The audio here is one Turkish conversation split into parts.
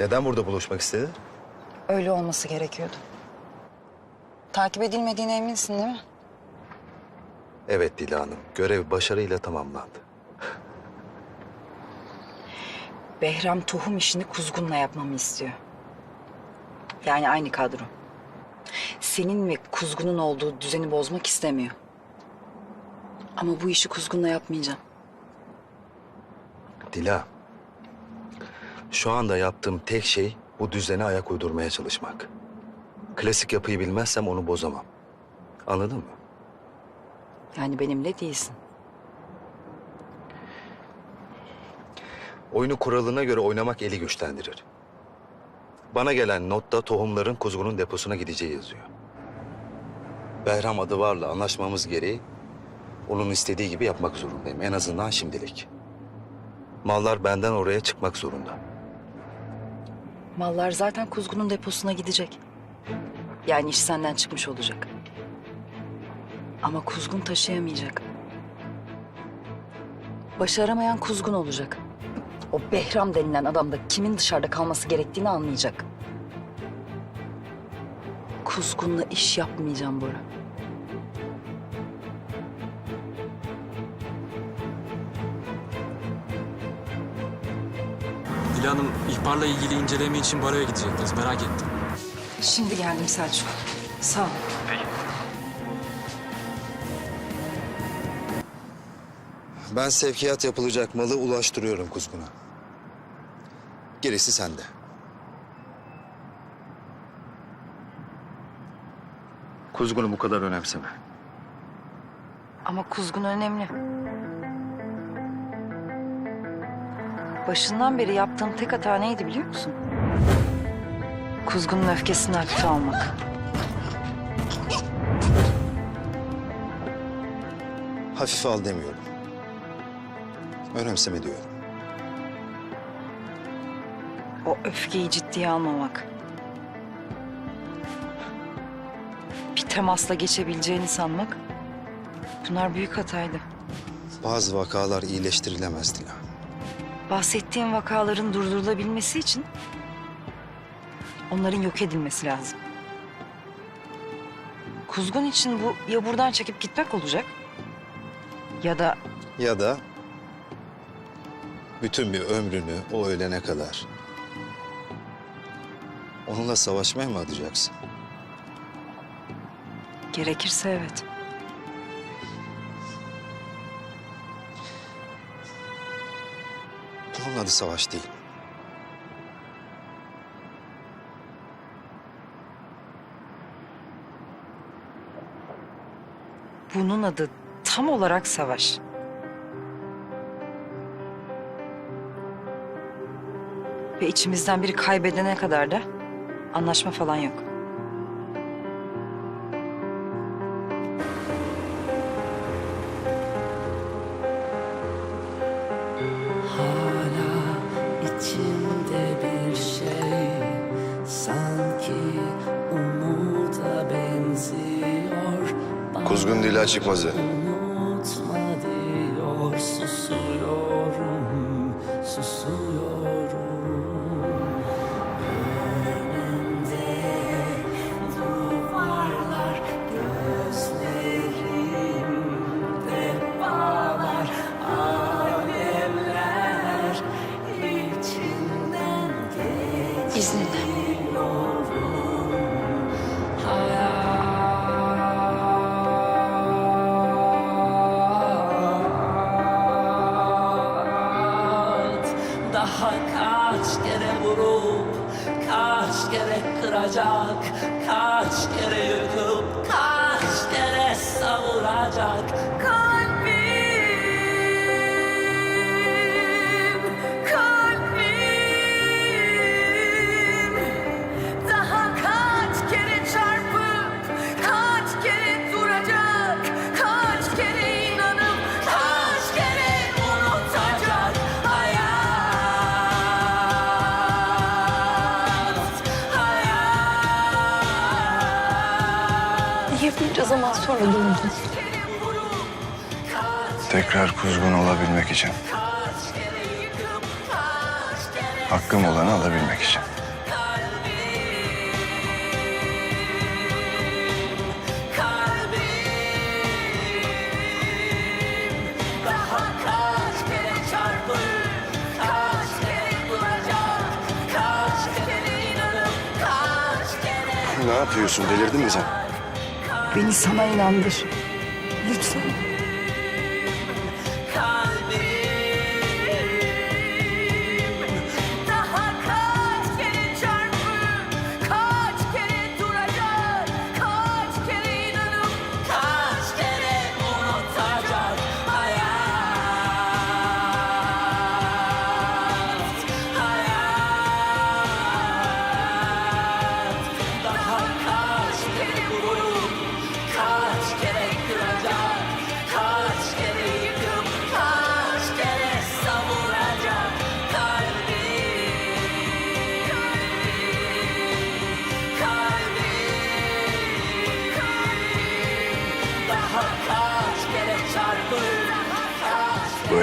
Neden burada buluşmak istedi? Öyle olması gerekiyordu. Takip edilmediğine eminsin değil mi? Evet Dila Hanım. Görev başarıyla tamamlandı. Behram tohum işini kuzgunla yapmamı istiyor. Yani aynı kadro. Senin ve kuzgunun olduğu düzeni bozmak istemiyor. Ama bu işi kuzgunla yapmayacağım. Dila. Şu anda yaptığım tek şey bu düzene ayak uydurmaya çalışmak. Klasik yapıyı bilmezsem onu bozamam. Anladın mı? Yani benimle değilsin. Oyunu kuralına göre oynamak eli güçlendirir. Bana gelen notta tohumların kuzgunun deposuna gideceği yazıyor. Behram adı varla anlaşmamız gereği onun istediği gibi yapmak zorundayım. En azından şimdilik. Mallar benden oraya çıkmak zorunda. Mallar zaten kuzgunun deposuna gidecek. Yani iş senden çıkmış olacak. Ama kuzgun taşıyamayacak. Başaramayan kuzgun olacak. O Behram denilen adam da kimin dışarıda kalması gerektiğini anlayacak. Kuzgunla iş yapmayacağım Bora. Dila Hanım ihbarla ilgili inceleme için baroya gidecektiniz. Merak ettim. Şimdi geldim Selçuk. Sağ ol. Ben sevkiyat yapılacak malı ulaştırıyorum kuzguna. Gerisi sende. Kuzgunu bu kadar önemseme. Ama kuzgun önemli. Başından beri yaptığım tek hata neydi biliyor musun? Kuzgunun öfkesini hafife almak. Hafife al demiyorum. Önemseme diyorum. O öfkeyi ciddiye almamak. Bir temasla geçebileceğini sanmak. Bunlar büyük hataydı. Bazı vakalar iyileştirilemez Dila. Bahsettiğim vakaların durdurulabilmesi için onların yok edilmesi lazım. Kuzgun için bu ya buradan çekip gitmek olacak ya da Ya da bütün bir ömrünü o ölene kadar onunla savaşmaya mı adayacaksın? gerekirse evet. Bunun adı savaş değil. Bunun adı tam olarak savaş. Ve içimizden biri kaybedene kadar da anlaşma falan yok. Kuzgun Dila Çıkmazı. Unutma zaman sonra döndün? Tekrar kuzgun olabilmek için. Hakkım olanı alabilmek için. Ne yapıyorsun? Delirdin mi sen? Beni sana inandır. Lütfen.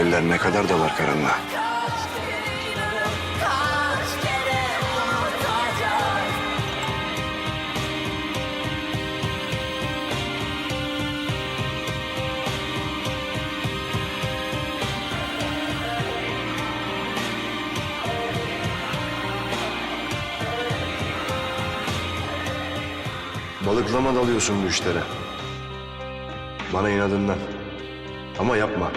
Eller ne kadar dalar karanlığa. Balıklama dalıyorsun bu işlere. Bana inadından. Ama yapma.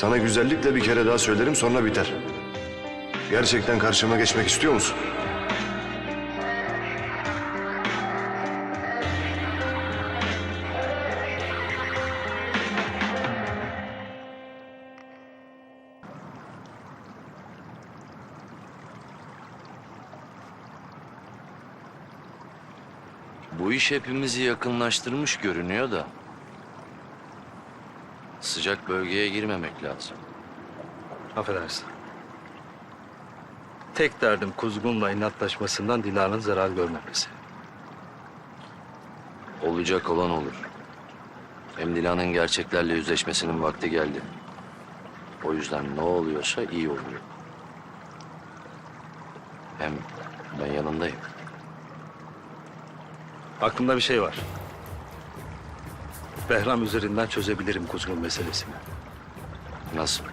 Sana güzellikle bir kere daha söylerim sonra biter. Gerçekten karşıma geçmek istiyor musun? Bu iş hepimizi yakınlaştırmış görünüyor da. Sıcak bölgeye girmemek lazım. Affedersin. Tek derdim kuzgunla inatlaşmasından Dilara'nın zarar görmemesi. Olacak olan olur. Hem Dilan'ın gerçeklerle yüzleşmesinin vakti geldi. O yüzden ne oluyorsa iyi oluyor. Hem ben yanındayım. Aklımda bir şey var. Behram üzerinden çözebilirim kuzgun meselesini. Nasıl?